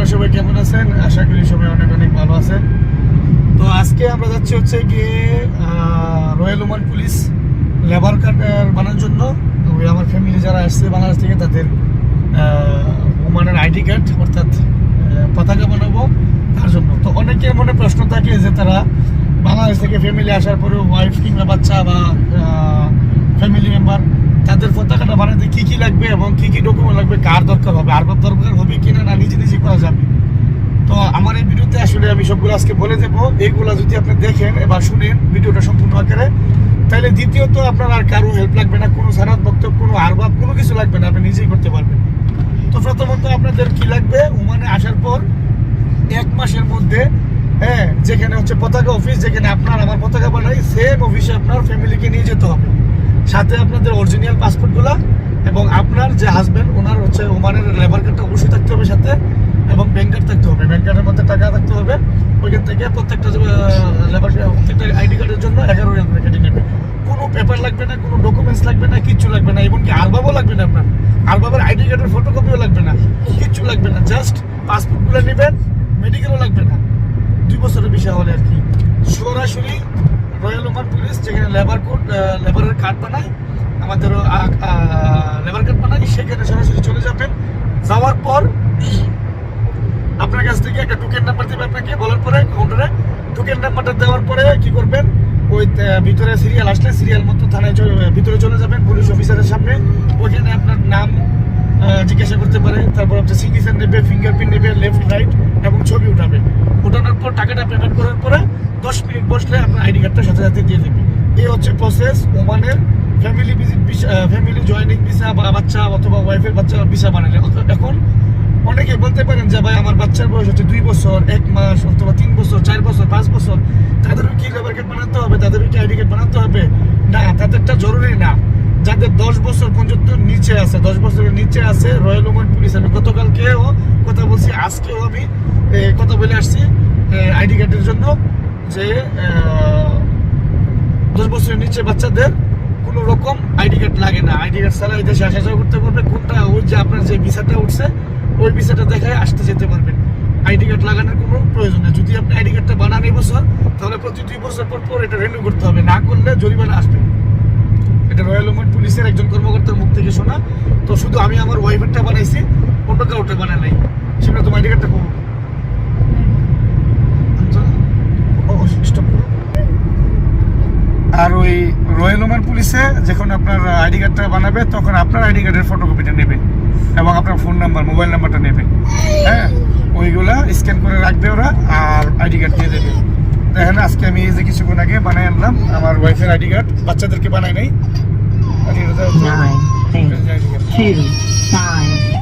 আপনারা সবাই কেমন আছেন? আশা করি সবাই অনেক অনেক ভালো আছেন। তো আজকে আমরা যাচ্ছি হচ্ছে গিয়ে royal Oman police labour card বানানোর জন্য। ওই আমার ফ্যামিলি যারা আসছে বাংলাদেশ থেকে, তাদের ওমানের আইডি কার্ড অর্থাৎ পতাকা বানাবো তার জন্য। তো অনেকের মনে প্রশ্ন থাকে যে তারা বাংলাদেশ থেকে ফ্যামিলি আসার পরে ওয়াইফ কিংবা বা ফ্যামিলি মেম্বার তাদের পতাকাটা বানাতে কি কি লাগবে এবং কি কি ডকুমেন্ট লাগবে, কার দরকার হবে, আর দরকার হবে কিনা, না, নিজে নিজে করা যাবে। তো আমার এই ভিডিওতে আসলে আমি সবগুলো আজকে বলে দেবো। এইগুলো যদি আপনি দেখেন এবার শুনেন, ভিডিওটা সম্পূর্ণ আকারে, তাহলে দ্বিতীয়ত আপনার আর কারও হেল্প লাগবে না, কোনো সারাত, বক্তব্য, কোনো আরবাব কোনো কিছু লাগবে না, আপনি নিজেই করতে পারবেন। তো প্রথমত আপনাদের কি লাগবে? ওমানে আসার পর এক মাসের মধ্যে হ্যাঁ যেখানে হচ্ছে পতাকা অফিস যেখানে আপনার, আমার পতাকা বানাই সেম অফিসে আপনার ফ্যামিলিকে নিয়ে যেতে হবে। সাথে আপনাদের অরিজিনাল পাসপোর্টগুলো এবং আপনার যে হাজবেন্ড ওনার হচ্ছে ওমানের লেবার কার্ডটা অবশ্যই থাকতে হবে সাথে এবং ব্যাংক কার্ড থাকতে হবে। ব্যাংক কার্ডের মধ্যে টাকা থাকতে হবে। ওইখান থেকে প্রত্যেকটা লেবার প্রত্যেকটা আইডি কার্ডের জন্য এগারো হাজার কেটে নেবে। কোনো পেপার লাগবে না, কোনো ডকুমেন্টস লাগবে না, কিচ্ছু লাগবে না, এমনকি আলবাবও লাগবে না আপনার আলবাবের আইডি কার্ডের ফটোকপিও লাগবে না কিচ্ছু লাগবে না জাস্ট পাসপোর্টগুলো নেবেন মেডিকেলও লাগবে না দুই বছরের বিষয় হলে আর কি। সরাসরি রয়্যাল ওমান পুলিশ যেখানে লেবার কোড লেবারের কার্ড বানায়, আমাদেরও লেবার কার্ড বানায়, সেখানে সরাসরি চলে যাবেন। যাওয়ার পর আপনার কাছ থেকে একটা টোকেন নাম্বার দেবে আপনাকে, বলার পরে কাউন্টারে টোকেন নাম্বারটা দেওয়ার পরে কি করবেন? ওই ভিতরে সিরিয়াল আসলে সিরিয়াল মতো থানায় ভিতরে চলে যাবেন পুলিশ অফিসারের সামনে। ওইখানে আপনার নাম জিজ্ঞাসা করতে পারে। তারপর আপনার সিগনেচার নেবে ফিঙ্গারপ্রিন্ট নেবে লেফট রাইট এবং ছবি উঠাবে। উঠানোর টাকাটা পেমেন্ট করার পরে দশ মিনিট বসলে আপনার আইডি কার্ডটা সাথে সাথে দিয়ে দেবে। এই হচ্ছে প্রসেস ওমানের family visit family joining visa বা বাচ্চা অথবা ওয়াইফের বাচ্চা ভিসা বানালে। এখন অনেকে বলতে পারেন যে, ভাই, আমার বাচ্চার বয়স হচ্ছে দুই বছর, এক মাস অথবা তিন বছর, চার বছর, পাঁচ বছর। তাদেরও কি লেবার কার্ড বানাতে হবে? তাদেরও কি আইডি কার্ড বানাতে হবে? না, তাদেরটা জরুরি না। যাদের দশ বছর পর্যন্ত নিচে আছে, দশ বছরের নিচে আছে রয়্যাল ওমান পুলিশ আমি গতকালকেও কথা বলছি, আজকেও আমি কথা বলে আসছি। আইডি কার্ডের জন্য যে দশ বছরের নিচে বাচ্চাদের কোনো রকম আইডি কার্ড লাগে না। আইডি কার্ড ছাড়া এই দেশে আসা যাওয়া করতে পারবে কোনটা ওই যে আপনার যে ভিসাটা উঠছে, ওই ভিসাটা দেখায় আসতে যেতে পারবেন। আইডি কার্ড লাগানোর কোনো প্রয়োজন নেই। যদি আপনি আইডি কার্ডটা বানান এই বছর, তাহলে প্রতি দুই বছর পর পর এটা রিনিউ করতে হবে। না করলে জরিমানা আসবে এটা রয়্যাল ওমান পুলিশের একজন কর্মকর্তার মুখ থেকে শোনা। তো শুধু আমি আমার ওয়াইফেরটা বানাইছি অন্য কাউটা বানায় নাই সেটা তোমার আইডি কার্ডটা করব স্টপ করো আর ওই রয়্যাল ওমান পুলিশে যখন আপনার আইডি কার্ডটা বানাবে তখন আপনার আইডি কার্ডের ফটোকপিটা নেবে এবং আপনার ফোন নাম্বার মোবাইল নাম্বারটা নেবে। হ্যাঁ? ওইগুলা স্ক্যান করে রাখবে ওরা আর আইডি কার্ড দিয়ে দেবে। দেখেন আজকে আমি এই যে কিছুক্ষণ আগে বানাই আনলাম আমার ওয়াইফের আইডি কার্ড বাচ্চাদেরকে বানাই নাই। আর এটা